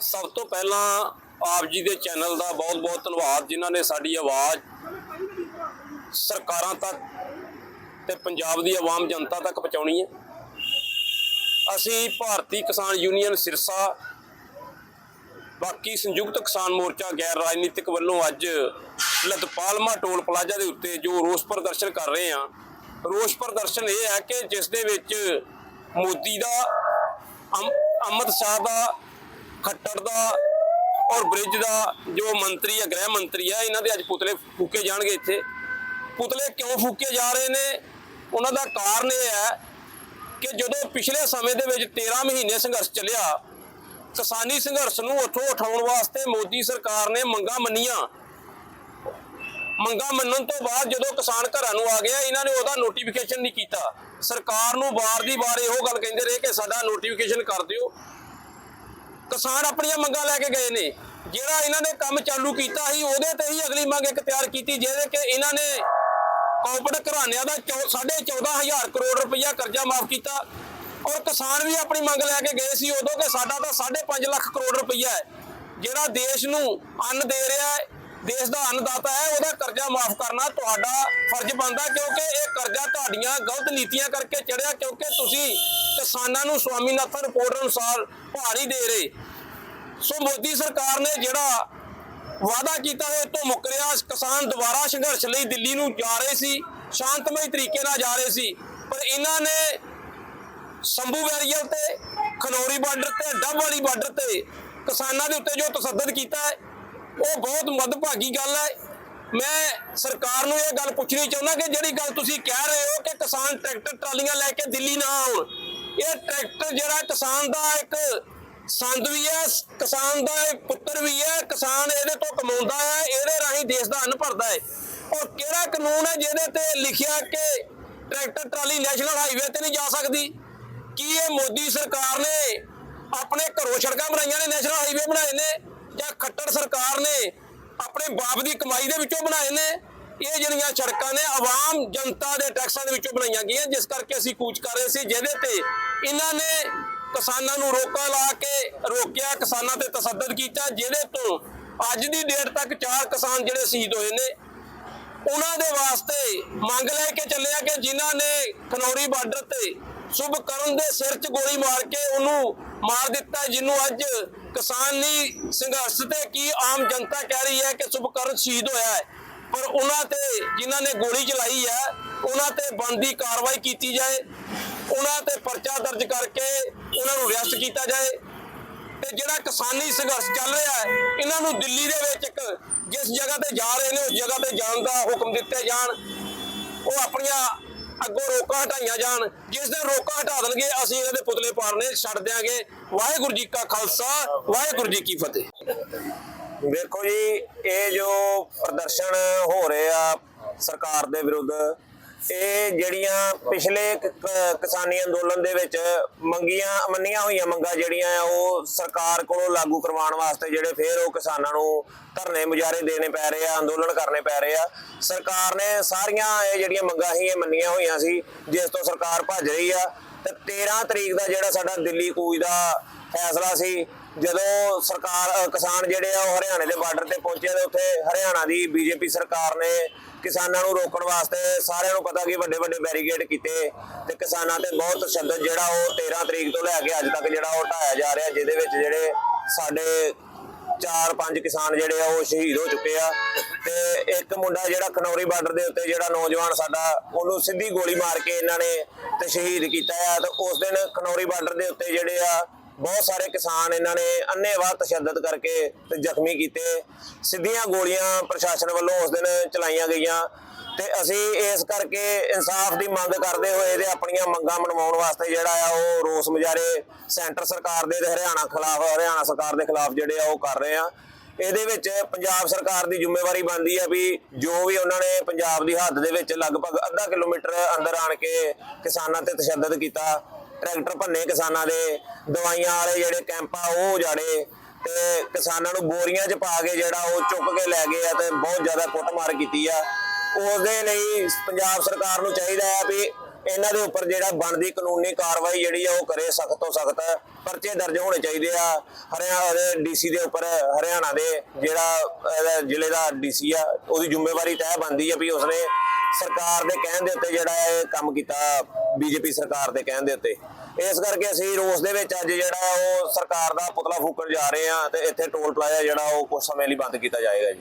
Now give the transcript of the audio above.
ਸਭ ਤੋਂ ਪਹਿਲਾਂ ਆਪ ਜੀ ਦੇ ਚੈਨਲ ਦਾ ਬਹੁਤ-ਬਹੁਤ ਧੰਨਵਾਦ ਜਿਨ੍ਹਾਂ ਨੇ ਸਾਡੀ ਆਵਾਜ਼ ਸਰਕਾਰਾਂ ਤੱਕ ਤੇ ਪੰਜਾਬ ਦੀ ਆਵਾਮ ਜਨਤਾ ਤੱਕ ਪਹੁੰਚਾਉਣੀ ਹੈ। ਅਸੀਂ ਭਾਰਤੀ ਕਿਸਾਨ ਯੂਨੀਅਨ ਸਿਰਸਾ, ਬਾਕੀ ਸੰਯੁਕਤ ਕਿਸਾਨ ਮੋਰਚਾ ਗੈਰ ਰਾਜਨੀਤਿਕ ਵੱਲੋਂ ਅੱਜ ਲਤਪਾਲਮਾ ਟੋਲ ਪਲਾਜ਼ਾ ਦੇ ਉੱਤੇ ਜੋ ਰੋਸ ਪ੍ਰਦਰਸ਼ਨ ਕਰ ਰਹੇ ਹਾਂ, ਰੋਸ ਪ੍ਰਦਰਸ਼ਨ ਇਹ ਹੈ ਕਿ ਜਿਸ ਦੇ ਵਿੱਚ ਮੋਦੀ ਦਾ, ਅਮ- ਅਮਿਤ ਸ਼ਾਹ ਦਾ ਖੱਟੜ ਦਾ ਔਰ ਬ੍ਰਿਜ ਦਾ ਜੋ ਮੰਤਰੀ ਹੈ ਗ੍ਰਹਿ ਮੰਤਰੀ ਹੈ ਇਹਨਾਂ ਦੇ ਅੱਜ ਪੁਤਲੇ ਫੂਕੇ ਜਾਣਗੇ ਇੱਥੇ। ਪੁਤਲੇ ਕਿਉਂ ਫੂਕੇ ਜਾ ਰਹੇ ਨੇ? ਉਹਨਾਂ ਦਾ ਕਾਰਨ ਇਹ ਹੈ ਕਿ ਜਦੋਂ ਪਿਛਲੇ ਸਮੇਂ ਦੇ ਵਿੱਚ 13 ਮਹੀਨੇ ਸੰਘਰਸ਼ ਚੱਲਿਆ, ਕਿਸਾਨੀ ਸੰਘਰਸ਼ ਨੂੰ ਉੱਥੋਂ ਉਠਾਉਣ ਵਾਸਤੇ ਮੋਦੀ ਸਰਕਾਰ ਨੇ ਮੰਗਾਂ ਮੰਨੀਆਂ। ਮੰਗਾਂ ਮੰਨਣ ਤੋਂ ਬਾਅਦ ਜਦੋਂ ਕਿਸਾਨ ਘਰਾਂ ਨੂੰ ਆ ਗਿਆ, ਇਹਨਾਂ ਨੇ ਉਹਦਾ ਨੋਟੀਫਿਕੇਸ਼ਨ ਨਹੀਂ ਕੀਤਾ। ਸਰਕਾਰ ਨੂੰ ਵਾਰ ਦੀ ਵਾਰ ਇਹੋ ਗੱਲ ਕਹਿੰਦੇ ਰਹੇ ਕਿ ਸਾਡਾ ਨੋਟੀਫਿਕੇਸ਼ਨ ਕਰ ਦਿਓ। ਕਿਸਾਨ ਆਪਣੀਆਂ ਮੰਗਾਂ ਲੈ ਕੇ ਗਏ ਨੇ। ਜਿਹੜਾ ਇਹਨਾਂ ਨੇ ਕੰਮ ਚਾਲੂ ਕੀਤਾ ਸੀ, ਉਹਦੇ ਤੇ ਹੀ ਅਗਲੀ ਮੰਗ ਇੱਕ ਤਿਆਰ ਕੀਤੀ, ਜਿਹਦੇ ਕਿ ਇਹਨਾਂ ਨੇ ਕਾਰਪੋਰੇਟ ਘਰਾਣਿਆਂ ਦਾ 14500 ਕਰੋੜ ਰੁਪਇਆ ਕਰਜ਼ਾ ਮਾਫ ਕੀਤਾ ਔਰ ਕਿਸਾਨ ਵੀ ਆਪਣੀ ਮੰਗ ਲੈ ਕੇ ਗਏ ਸੀ, ਉਦੋਂ ਕਿ ਸਾਡਾ ਤਾਂ 5.5 ਲੱਖ ਕਰੋੜ ਰੁਪਇਆ ਹੈ। ਜਿਹੜਾ ਦੇਸ਼ ਨੂੰ ਅੰਨ ਦੇ ਰਿਹਾ ਹੈ ਦੇਸ਼ ਦਾ ਅੰਨਦਾਤਾ ਹੈ, ਉਹਦਾ ਕਰਜ਼ਾ ਮਾਫ ਕਰਨਾ ਤੁਹਾਡਾ ਫਰਜ਼ ਬਣਦਾ ਕਿਉਂਕਿ ਇਹ ਕਰਜ਼ਾ ਤੁਹਾਡੀਆਂ ਗਲਤ ਨੀਤੀਆਂ ਕਰਕੇ ਚੜਿਆ, ਕਿਉਂਕਿ ਤੁਸੀਂ ਕਿਸਾਨਾਂ ਨੂੰ ਸਵਾਮੀਨਾਥਨ ਰਿਪੋਰਟ ਅਨੁਸਾਰ ਭਾਰੀ ਦੇ ਰਹੇ। ਸੋ ਮੋਦੀ ਸਰਕਾਰ ਨੇ ਜਿਹੜਾ ਵਾਅਦਾ ਕੀਤਾ ਹੈ ਤੋਂ ਮੁੱਕਰਿਆ ਕਿਸਾਨ ਦੁਬਾਰਾ ਸੰਘਰਸ਼ ਲਈ ਦਿੱਲੀ ਨੂੰ ਜਾ ਰਹੇ ਸੀ, ਸ਼ਾਂਤਮਈ ਤਰੀਕੇ ਨਾਲ ਜਾ ਰਹੇ ਸੀ, ਪਰ ਇਹਨਾਂ ਨੇ ਸੰਭੂ ਵੈਰੀਅਲ ਤੇ, ਖਨੌਰੀ ਬਾਰਡਰ ਤੇ, ਡੱਬ ਵਾਲੀ ਬਾਰਡਰ ਤੇ ਕਿਸਾਨਾਂ ਦੇ ਉੱਤੇ ਜੋ ਤਸੱਦਦ ਕੀਤਾ ਹੈ ਉਹ ਬਹੁਤ ਮੱਦਭਾਗੀ ਗੱਲ ਹੈ। ਮੈਂ ਸਰਕਾਰ ਨੂੰ ਇਹ ਗੱਲ ਪੁੱਛਣੀ ਚਾਹੁੰਦਾ ਕਿ ਜਿਹੜੀ ਗੱਲ ਤੁਸੀਂ ਕਹਿ ਰਹੇ ਹੋ ਕਿ ਕਿਸਾਨ ਟਰੈਕਟਰ ਟਰਾਲੀਆਂ ਲੈ ਕੇ ਦਿੱਲੀ ਨਾ ਆਉਣ, ਇਹ ਟਰੈਕਟਰ ਜਿਹੜਾ ਕਿਸਾਨ ਦਾ ਇੱਕ ਸੰਦ ਵੀ ਹੈ, ਕਿਸਾਨ ਦਾ ਇੱਕ ਪੁੱਤਰ ਵੀ ਹੈ, ਕਿਸਾਨ ਇਹਦੇ ਤੋਂ ਕਮਾਉਂਦਾ ਹੈ, ਇਹਦੇ ਰਾਹੀਂ ਦੇਸ਼ ਦਾ ਅੰਨ ਭਰਦਾ ਹੈ। ਔਰ ਕਿਹੜਾ ਕਾਨੂੰਨ ਹੈ ਜਿਹਦੇ ਤੇ ਲਿਖਿਆ ਕਿ ਟਰੈਕਟਰ ਟਰਾਲੀ ਨੈਸ਼ਨਲ ਹਾਈਵੇ ਤੇ ਨਹੀਂ ਜਾ ਸਕਦੀ? ਕੀ ਇਹ ਮੋਦੀ ਸਰਕਾਰ ਨੇ ਆਪਣੇ ਘਰੋਂ ਸੜਕਾਂ ਬਣਾਈਆਂ ਨੇ, ਨੈਸ਼ਨਲ ਹਾਈਵੇ ਬਣਾਏ ਨੇ? ਜਾਂ ਖੱਟੜ ਸਰਕਾਰ ਨੇ ਆਪਣੇ ਬਾਪ ਦੀ ਕਮਾਈ ਦੇ ਵਿੱਚੋਂ ਬਣਾਏ ਨੇ, ਇਹ ਜਿਹੜੀਆਂ ਸੜਕਾਂ ਨੇ, ਆਵਾਮ ਜਨਤਾ ਦੇ ਟੈਕਸਾਂ ਦੇ ਵਿੱਚੋਂ ਬਣਾਈਆਂ ਗਈਆਂ, ਜਿਸ ਕਰਕੇ ਅਸੀਂ ਕੂਚ ਕਰ ਰਹੇ ਸੀ, ਜਿਹਦੇ ਤੇ ਇਹਨਾਂ ਨੇ ਕਿਸਾਨਾਂ ਨੂੰ ਰੋਕਾ ਲਾ ਕੇ ਰੋਕਿਆ, ਕਿਸਾਨਾਂ ਤੇ ਤਸੱਦਦ ਕੀਤਾ, ਜਿਹਦੇ ਤੋਂ ਅੱਜ ਦੀ ਡੇਟ ਤੱਕ ਚਾਰ ਕਿਸਾਨ ਜਿਹੜੇ ਸ਼ਹੀਦ ਹੋਏ ਨੇ। ਉਹਨਾਂ ਦੇ ਵਾਸਤੇ ਮੰਗ ਲੈ ਕੇ ਚੱਲਿਆ ਕਿ ਜਿਨ੍ਹਾਂ ਨੇ ਖਨੌਰੀ ਬਾਰਡਰ ਤੇ ਸ਼ੁਭ ਕਰਨ ਦੇ ਸਿਰ 'ਚ ਗੋਲੀ ਮਾਰ ਕੇ ਉਹਨੂੰ ਮਾਰ ਦਿੱਤਾ, ਜਿਹਨੂੰ ਅੱਜ ਕਿਸਾਨੀ ਸੰਘਰਸ਼ ਤੇ ਕੀ ਆਮ ਜਨਤਾ ਕਹਿ ਰਹੀ ਹੈ ਕਿ ਸੁਭਕਰਨ ਸ਼ਹੀਦ ਹੋਇਆ ਹੈ। ਪਰ ਉਹਨਾਂ ਤੇ ਜਿਨ੍ਹਾਂ ਨੇ ਗੋਲੀ ਚਲਾਈ ਹੈ, ਉਹਨਾਂ ਤੇ ਬੰਦੀ ਕਾਰਵਾਈ ਕੀਤੀ ਜਾਏ, ਉਹਨਾਂ ਤੇ ਪਰਚਾ ਦਰਜ ਕਰਕੇ ਉਹਨਾਂ ਨੂੰ ਅਰੈਸਟ ਕੀਤਾ ਜਾਏ ਤੇ ਜਿਹੜਾ ਕਿਸਾਨੀ ਸੰਘਰਸ਼ ਚੱਲ ਰਿਹਾ ਹੈ, ਇਹਨਾਂ ਨੂੰ ਦਿੱਲੀ ਦੇ ਵਿੱਚ ਇੱਕ ਜਿਸ ਜਗ੍ਹਾ ਤੇ ਜਾ ਰਹੇ ਨੇ, ਉਸ ਜਗ੍ਹਾ ਤੇ ਜਾਣ ਦਾ ਹੁਕਮ ਦਿੱਤੇ ਜਾਣ, ਉਹ ਆਪਣੀਆਂ ਅੱਗੋਂ ਰੋਕਾਂ ਹਟਾਈਆਂ ਜਾਣ, ਜਿਸ ਦਿਨ ਰੋਕਾਂ ਹਟਾ ਦੇਣਗੇ, ਅਸੀਂ ਇਹਨਾਂ ਦੇ ਪੁਤਲੇ ਪਾੜਨੇ, ਛੱਡ ਦਿਆਂਗੇ। ਵਾਹਿਗੁਰੂ ਜੀ ਕਾ ਖਾਲਸਾ, ਵਾਹਿਗੁਰੂ ਜੀ ਕੀ ਫਤਿਹ। ਵੇਖੋ ਜੀ, ਇਹ ਜੋ ਪ੍ਰਦਰਸ਼ਨ ਹੋ ਰਹੇ ਆ ਸਰਕਾਰ ਦੇ ਵਿਰੁੱਧ ਇਹ ਜਿਹੜੀਆਂ ਪਿਛਲੇ ਕਿਸਾਨੀ ਅੰਦੋਲਨ ਦੇ ਵਿੱਚ ਮੰਗੀਆਂ, ਮੰਨੀਆਂ ਹੋਈਆਂ ਮੰਗਾਂ ਜਿਹੜੀਆਂ ਆ, ਉਹ ਸਰਕਾਰ ਕੋਲੋਂ ਲਾਗੂ ਕਰਵਾਉਣ ਵਾਸਤੇ ਜਿਹੜੇ ਫੇਰ ਉਹ ਕਿਸਾਨਾਂ ਨੂੰ ਧਰਨੇ ਮੁਜ਼ਾਹਰੇ ਦੇਣੇ ਪੈ ਰਹੇ ਆ, ਅੰਦੋਲਨ ਕਰਨੇ ਪੈ ਰਹੇ ਆ। ਸਰਕਾਰ ਨੇ ਸਾਰੀਆਂ ਇਹ ਜਿਹੜੀਆਂ ਮੰਗਾਂ ਸੀ, ਇਹ ਮੰਨੀਆਂ ਹੋਈਆਂ ਸੀ, ਜਿਸ ਤੋਂ ਸਰਕਾਰ ਭੱਜ ਰਹੀ ਆ। ਤੇ 13 ਤਰੀਕ ਦਾ ਜਿਹੜਾ ਸਾਡਾ ਦਿੱਲੀ ਕੂਚ ਦਾ ਫੈਸਲਾ ਸੀ, ਜਦੋਂ ਸਰਕਾਰ ਕਿਸਾਨ ਜਿਹੜੇ ਆ, ਉਹ ਹਰਿਆਣੇ ਦੇ ਬਾਰਡਰ ਤੇ ਪਹੁੰਚੇ ਤੇ ਉੱਥੇ ਹਰਿਆਣਾ ਦੀ ਬੀਜੇਪੀ ਸਰਕਾਰ ਨੇ ਕਿਸਾਨਾਂ ਨੂੰ ਰੋਕਣ ਵਾਸਤੇ ਸਾਰਿਆਂ ਨੂੰ ਪਤਾ ਕਿ ਵੱਡੇ ਵੱਡੇ ਬੈਰੀਗੇਡ ਕੀਤੇ ਤੇ ਕਿਸਾਨਾਂ ਤੇ ਬਹੁਤ ਤਸ਼ੱਦਦ ਜਿਹੜਾ ਉਹ 13 ਤਰੀਕ ਤੋਂ ਲੈ ਕੇ ਅੱਜ ਤੱਕ ਜਿਹੜਾ ਉਹ ਢਾਇਆ ਜਾ ਰਿਹਾ, ਜਿਹਦੇ ਵਿੱਚ ਜਿਹੜੇ ਸਾਡੇ ਚਾਰ ਪੰਜ ਕਿਸਾਨ ਜਿਹੜੇ ਆ ਉਹ ਸ਼ਹੀਦ ਹੋ ਚੁੱਕੇ ਆ ਤੇ ਇੱਕ ਮੁੰਡਾ ਜਿਹੜਾ ਖਨੌਰੀ ਬਾਰਡਰ ਦੇ ਉੱਤੇ ਜਿਹੜਾ ਨੌਜਵਾਨ ਸਾਡਾ, ਉਹਨੂੰ ਸਿੱਧੀ ਗੋਲੀ ਮਾਰ ਕੇ ਇਹਨਾਂ ਨੇ ਤੇ ਸ਼ਹੀਦ ਕੀਤਾ ਆ ਤੇ ਉਸ ਦਿਨ ਖਨੌਰੀ ਬਾਰਡਰ ਦੇ ਉੱਤੇ ਜਿਹੜੇ ਆ ਬਹੁਤ ਸਾਰੇ ਕਿਸਾਨ ਇਹਨਾਂ ਨੇ ਅੰਨੇਵਾਹ ਤਸ਼ੱਦਦ ਕਰਕੇ ਤੇ ਜ਼ਖਮੀ ਕੀਤੇ। ਸਿੱਧੀਆਂ ਗੋਲੀਆਂ ਪ੍ਰਸ਼ਾਸਨ ਵੱਲੋਂ ਉਸ ਦਿਨ ਚਲਾਈਆਂ ਗਈਆਂ ਤੇ ਅਸੀਂ ਇਸ ਕਰਕੇ ਇਨਸਾਫ ਦੀ ਮੰਗ ਕਰਦੇ ਹੋਏ ਤੇ ਆਪਣੀਆਂ ਮੰਗਾਂ ਮਨਵਾਉਣ ਵਾਸਤੇ ਜਿਹੜਾ ਆ ਉਹ ਰੋਸ ਮੁਜ਼ਾਹਰੇ ਸੈਂਟਰ ਸਰਕਾਰ ਦੇ ਤੇ ਹਰਿਆਣਾ ਖਿਲਾਫ, ਹਰਿਆਣਾ ਸਰਕਾਰ ਦੇ ਖਿਲਾਫ ਜਿਹੜੇ ਆ ਉਹ ਕਰ ਰਹੇ ਆ। ਇਹਦੇ ਵਿੱਚ ਪੰਜਾਬ ਸਰਕਾਰ ਦੀ ਜ਼ਿੰਮੇਵਾਰੀ ਬਣਦੀ ਆ ਵੀ ਜੋ ਵੀ ਉਹਨਾਂ ਨੇ ਪੰਜਾਬ ਦੀ ਹੱਦ ਦੇ ਵਿੱਚ ਲਗਭਗ ਅੱਧਾ ਕਿਲੋਮੀਟਰ ਅੰਦਰ ਆਣ ਕੇ ਕਿਸਾਨਾਂ ਤੇ ਤਸ਼ੱਦਦ ਕੀਤਾ। ਟਰੈਕਟਰ ਭੰਨੇ ਕਿਸਾਨਾਂ ਦੇ, ਦਵਾਈਆਂ ਵਾਲੇ ਜਿਹੜੇ ਕੈਂਪ ਆ, ਉਹ ਉਜਾੜੇ ਤੇ ਕਿਸਾਨਾਂ ਨੂੰ ਬੋਰੀਆਂ 'ਚ ਪਾ ਕੇ ਜਿਹੜਾ ਉਹ ਚੁੱਕ ਕੇ ਲੈ ਗਏ ਆ ਤੇ ਬਹੁਤ ਜ਼ਿਆਦਾ ਕੁੱਟਮਾਰ ਕੀਤੀ ਆ। ਉਸ ਦੇ ਲਈ ਪੰਜਾਬ ਸਰਕਾਰ ਨੂੰ ਚਾਹੀਦਾ ਹੈ ਵੀ ਇਹਨਾਂ ਦੇ ਉੱਪਰ ਜਿਹੜਾ ਬਣਦੀ ਕਾਨੂੰਨੀ ਕਾਰਵਾਈ ਜਿਹੜੀ ਆ, ਉਹ ਕਰੇ ਸਖਤ ਤੋਂ ਸਖਤ। ਪਰਚੇ ਦਰਜ ਹੋਣੇ ਚਾਹੀਦੇ ਆ, ਹਰਿਆਣਾ ਦੇ ਡੀਸੀ ਦੇ ਉੱਪਰ, ਹਰਿਆਣਾ ਦੇ ਜਿਹੜਾ ਜ਼ਿਲ੍ਹੇ ਦਾ ਡੀਸੀ ਆ, ਉਹਦੀ ਜ਼ਿੰਮੇਵਾਰੀ ਤੈਅ ਬਣਦੀ ਆ ਵੀ ਉਸਨੇ ਸਰਕਾਰ ਦੇ ਕਹਿਣ ਦੇ ਉੱਤੇ ਜਿਹੜਾ ਇਹ ਕੰਮ ਕੀਤਾ, ਬੀਜੇਪੀ ਸਰਕਾਰ ਦੇ ਕਹਿਣ ਦੇ ਉੱਤੇ। ਇਸ ਕਰਕੇ ਅਸੀਂ ਰੋਸ ਦੇ ਵਿੱਚ ਅੱਜ ਜਿਹੜਾ ਉਹ ਸਰਕਾਰ ਦਾ ਪੁਤਲਾ ਫੂਕਣ ਜਾ ਰਹੇ ਆ ਤੇ ਇੱਥੇ ਟੋਲ ਪਲਾਜ਼ਾ ਜਿਹੜਾ ਉਹ ਕੁਝ ਸਮੇਂ ਲਈ ਬੰਦ ਕੀਤਾ ਜਾਏਗਾ ਜੀ।